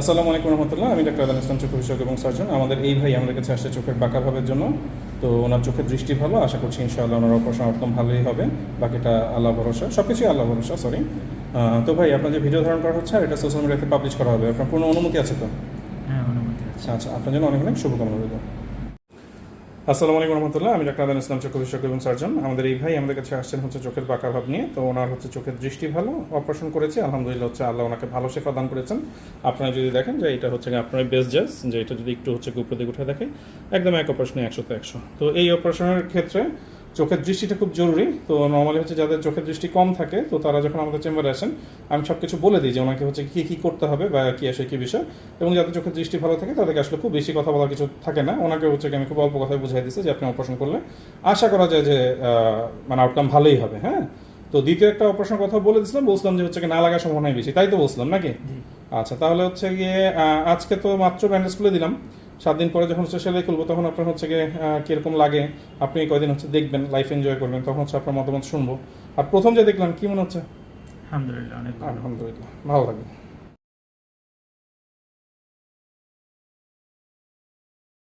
আসসালামু আলাইকুম রহমতুল্লাহ আমি ডাক্তার আদান ইসলাম চোখ বিশেষজ্ঞ এবং সার্জন। আমাদের এই ভাই আমাদের কাছে আসছে চোখের বাঁকা ভাবের জন্য। তো ওনার চোখের দৃষ্টি ভালো আশা করছি ইনশাআল্লাহ ওনার অপারেশন একদম ভালোই হবে। বাকিটা আল্লাহ ভরসা সব কিছুই আল্লাহ ভরসা সরি তো ভাই আপনার যে ভিডিও ধারণ করা হচ্ছে আর এটা সোশ্যাল মিডিয়াতে পাবলিশ করা হবে আপনার কোনো অনুমতি আছে তো? হ্যাঁ অনুমতি আছে। আচ্ছা আচ্ছা আপনার জন্য অনেক অনেক শুভকামনা রইল। আসসালামু আলাইকুম রহমতুল্লাহ, আমি ডাক্তার আদান ইসলাম চক্ষু বিশেষজ্ঞ এবং সার্জন। আমাদের এই ভাই আমাদের কাছে আসছেন হচ্ছে চোখের পাকা ভাব নিয়ে। তো ওনার হচ্ছে চোখের দৃষ্টি ভালো, অপারেশন করেছে, আলহামদুলিল্লাহ হচ্ছে আল্লাহ ওনাকে ভালো সেফা দান করেছেন। আপনারা যদি দেখেন যে এটা হচ্ছে আপনার বেস্ট জাজ যে এটা যদি একটু হচ্ছে উপর দিকে উঠে দেখে, একদম এক অপারেশনে একশোতে একশো। তো এই অপারেশনের ক্ষেত্রে চোখের দৃষ্টিটা খুব জরুরি। তো নর্মালি হচ্ছে যাদের চোখের দৃষ্টি কম থাকে তো তারা যখন আমাদের চেম্বারে আসেন আমি সব কিছু বলে দিই যে ওনাকে হচ্ছে কী কী করতে হবে বা কী আসে কী বিষয়। এবং যাদের চোখের দৃষ্টি ভালো থাকে তাদেরকে আসলে খুব বেশি কথা বলার কিছু থাকে না। ওনাকে হচ্ছে আমি খুব অল্প কথায় বুঝাই দিচ্ছি যে আপনি অপারেশন করলে আশা করা যায় যে মানে আউটকাম ভালোই হবে হ্যাঁ? তো দ্বিতীয় একটা অপারেশন কথা বলে দিয়েছিলাম বলছিলাম যে হচ্ছে কি না লাগার সম্ভাবনাই বেশি। তাই তো বলছিলাম নাকি? আচ্ছা তাহলে হচ্ছে গিয়ে আজকে তো মাত্র ব্যান্ডেজ খুলে দিলাম। সাত দিন পরে যখন সোশ্যাল লাইফ খুলবো তখন আপনার হচ্ছে গিয়ে কীরকম কীরকম লাগে আপনি কয়দিন হচ্ছে দেখবেন লাইফ এনজয় করবেন তখন হচ্ছে আপনার মতামত শুনব। আর প্রথম যে দেখলাম কী মনে হচ্ছে? আলহামদুলিল্লাহ অনেক আলহামদুলিল্লাহ ভালো লাগবে